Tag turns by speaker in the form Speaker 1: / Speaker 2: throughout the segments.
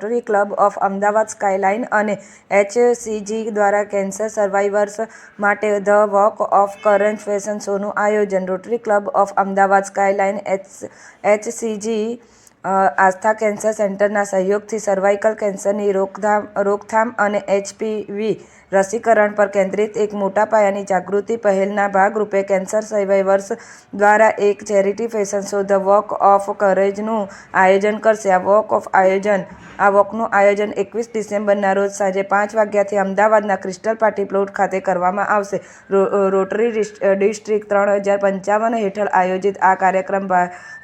Speaker 1: Rotary Club of Ahmedabad Skyline અને HCG દ્વારા cancer survivors માટે the walk of courage fashion શોનું આયોજન Rotary Club of Ahmedabad Skyline H HCG Aastha cancer સેન્ટરના સહયોગથી cervical કેન્સરની રોકથામ રોકથામ અને એચપીવી રસીકરણ પર કેન્દ્રિત એક મોટા પાયાની જાગૃતિ પહેલના ભાગરૂપે કેન્સર સર્વાઈવર્સ દ્વારા એક charity fashion show, the walk of કરેજનું આયોજન કરશે. આ વોક ઓફ આયોજન, આ વોકનું આયોજન એકવીસ ડિસેમ્બરના રોજ સાંજે પાંચ વાગ્યાથી અમદાવાદના ક્રિસ્ટલ પાર્ટી પ્લોટ ખાતે કરવામાં આવશે. રોટરી ડિસ્ટ્રિક્ટ ત્રણ હજાર પંચાવન હેઠળ આયોજિત આ કાર્યક્રમ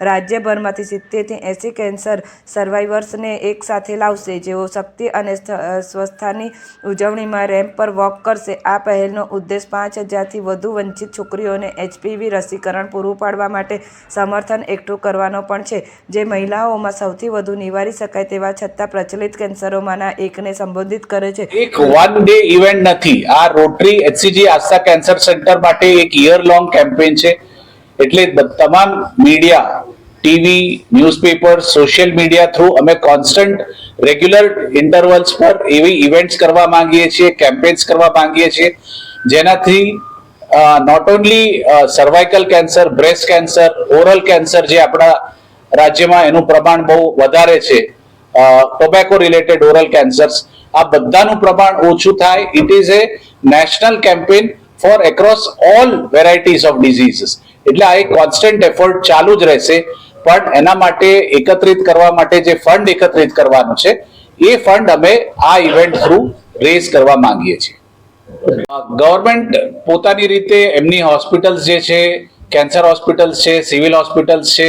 Speaker 1: રાજ્યભરમાંથી સિત્તેરથી એંસી કેન્સર સર્વાઈવર્સને એક સાથે લાવશે. જેઓ શક્તિ અને સ્વસ્થાની ઉજવણીમાં રેમ્પ પર વોક કરશે, આ પહેલનો ઉદ્દેશ પાંચ હજારથી વધુ વંચિત છોકરીઓને એચપીવી રસીકરણ પૂરું પાડવા માટે સમર્થન એકઠું કરવાનો પણ છે. જે મહિલાઓમાં સૌથી વધુ નિવારી શકાય તેવા છતાં પ્રચલિત કેન્સરોમાંના એકને સંબોધિત કરે છે.
Speaker 2: એક વન ડે ઇવેન્ટ નથી. આ Rotary HCG Aastha cancer centre માટે એક યર લોંગ કેમ્પેન છે. એટલે તમામ media TV, newspaper, social media through અમે કોન્સ્ટન્ટ રેગ્યુલર ઇન્ટરવલ્સ પર એવી ઇવેન્ટ્સ કરવા માંગીએ છીએ કેમ્પેન્સ કરવા માંગીએ છીએ, જેનાથી not only cervical cancer breast cancer oral cancer જે આપણા રાજ્યમાં એનું પ્રમાણ બહુ વધારે છે ટોબેકો રિલેટેડ ઓરલ કેન્સર્સ આ બધાનું પ્રમાણ ઓછું થાય. It is a national campaign for across all varieties of diseases એટલે આ એક કોન્સ્ટન્ટ એફર્ટ ચાલુ જ રહેશે. પણ એના માટે એકત્રિત કરવા માટે જે ફંડ એકત્રિત કરવાનું છે, એ ફંડ અમે આ ઇવેન્ટ થ્રુ રેઝ કરવા માંગીએ છીએ. ગવર્મેન્ટ પોતાની રીતે એમની હોસ્પિટલ્સ જે છે કેન્સર હોસ્પિટલ્સ છે સિવિલ હોસ્પિટલ્સ છે,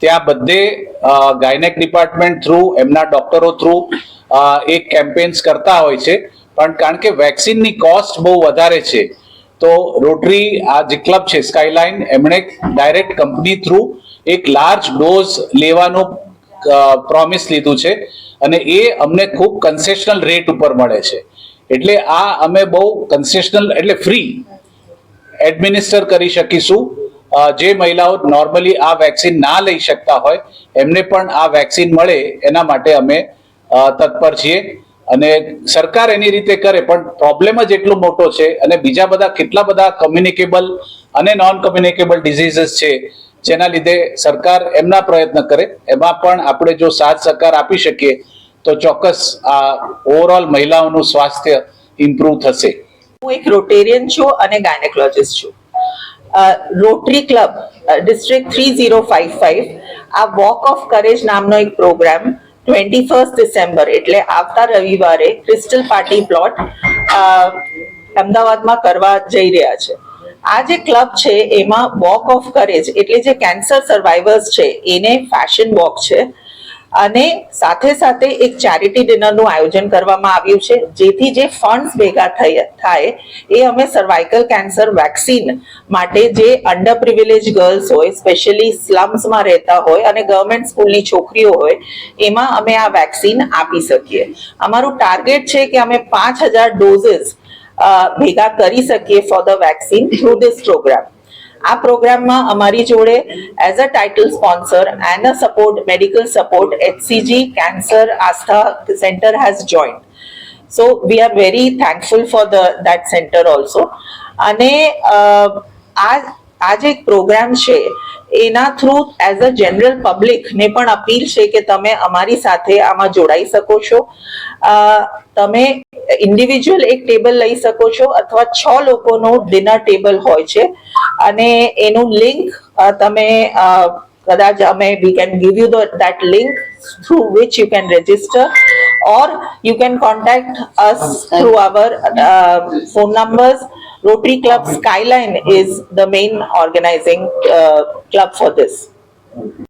Speaker 2: ત્યાં બધે ગાયનેક ડિપાર્ટમેન્ટ થ્રુ એમના ડોક્ટરો થ્રુ એક કેમ્પેન્સ કરતા હોય છે. પણ કારણ કે વેક્સિનની કોસ્ટ બહુ વધારે છે, તો રોટરી આ જે ક્લબ છે સ્કાયલાઇન એમણે ડાયરેક્ટ કંપની થ્રુ એક લાર્જ ડોઝ લેવાનું પ્રોમિસ લીધું છે અને એ અમને ખૂબ કન્સેશનલ રેટ ઉપર મળે છે. એટલે આ અમે બહુ કન્સેશનલ એટલે ફ્રી એડમિનિસ્ટર કરી શકીશું. જે મહિલાઓ નોર્મલી આ વેક્સિન ના લઈ શકતા હોય, એમને પણ આ વેક્સિન મળે એના માટે અમે તત્પર છીએ. અને સરકાર એની રીતે કરે, પણ પ્રોબ્લેમ જ એટલો મોટો છે અને બીજા બધા કેટલા બધા કમ્યુનિકેબલ અને નોન કમ્યુનિકેબલ ડિઝીઝીસ છે જેના લીધે સરકાર એમના પ્રયત્ન કરે, એમાં પણ આપણે જો સાથ સહકાર આપી શકીએ, તો ચોક્કસ આ ઓવરઓલ મહિલાઓનું સ્વાસ્થ્ય ઇમ્પ્રૂવ થશે.
Speaker 3: હું એક રોટેરિયન છું અને ગાયનેકોલોજિસ્ટ છું. Rotary Club district three zero five five આ વોક ઓફ કરેજ નામનો એક પ્રોગ્રામ ટ્વેન્ટી ફર્સ્ટ ડિસેમ્બર એટલે આવતા રવિવારે ક્રિસ્ટલ પાર્ટી પ્લોટ અમદાવાદમાં કરવા જઈ રહ્યા છે. આ જે ક્લબ છે, એમાં વોક ઓફ કરેજ એટલે જે કેન્સર સર્વાઈવર્સ છે, એને ફેશન વોક છે. અને સાથે સાથે એક ચેરિટી ડિનરનું આયોજન કરવામાં આવ્યું છે, જેથી જે ફંડ્સ ભેગા થાય, એ અમે સર્વાઇકલ કેન્સર વેક્સિન માટે જે અંડર પ્રિવિલેજ ગર્લ્સ હોય સ્પેશિયલી સ્લમ્સમાં રહેતા હોય અને ગવર્મેન્ટ સ્કૂલની છોકરીઓ હોય, એમાં અમે આ વેક્સિન આપી શકીએ. અમારું ટાર્ગેટ છે કે અમે પાંચ હજાર ડોઝીસ ભેગા કરી શકીએ for the vaccine through this programme આ પ્રોગ્રામમાં અમારી જોડે as a title sponsor and a support medical support HCG cancer Aastha centre has joined so we are very thankful for the that centre also અને આ આ જે programme છે એના થ્રુ એઝ અ જનરલ પબ્લિકને પણ અપીલ છે કે તમે અમારી સાથે આમાં જોડાઈ શકો છો. તમે ઇન્ડિવિજ્યુઅલ એક ટેબલ લઈ શકો છો અથવા છ લોકોનું ડિનર ટેબલ હોય છે. અને એનું લિંક તમે કદાચ અમે we can give you that link through which you can register or you can contact us through our phone numbers rotary club skyline is the main organizing uh, club for this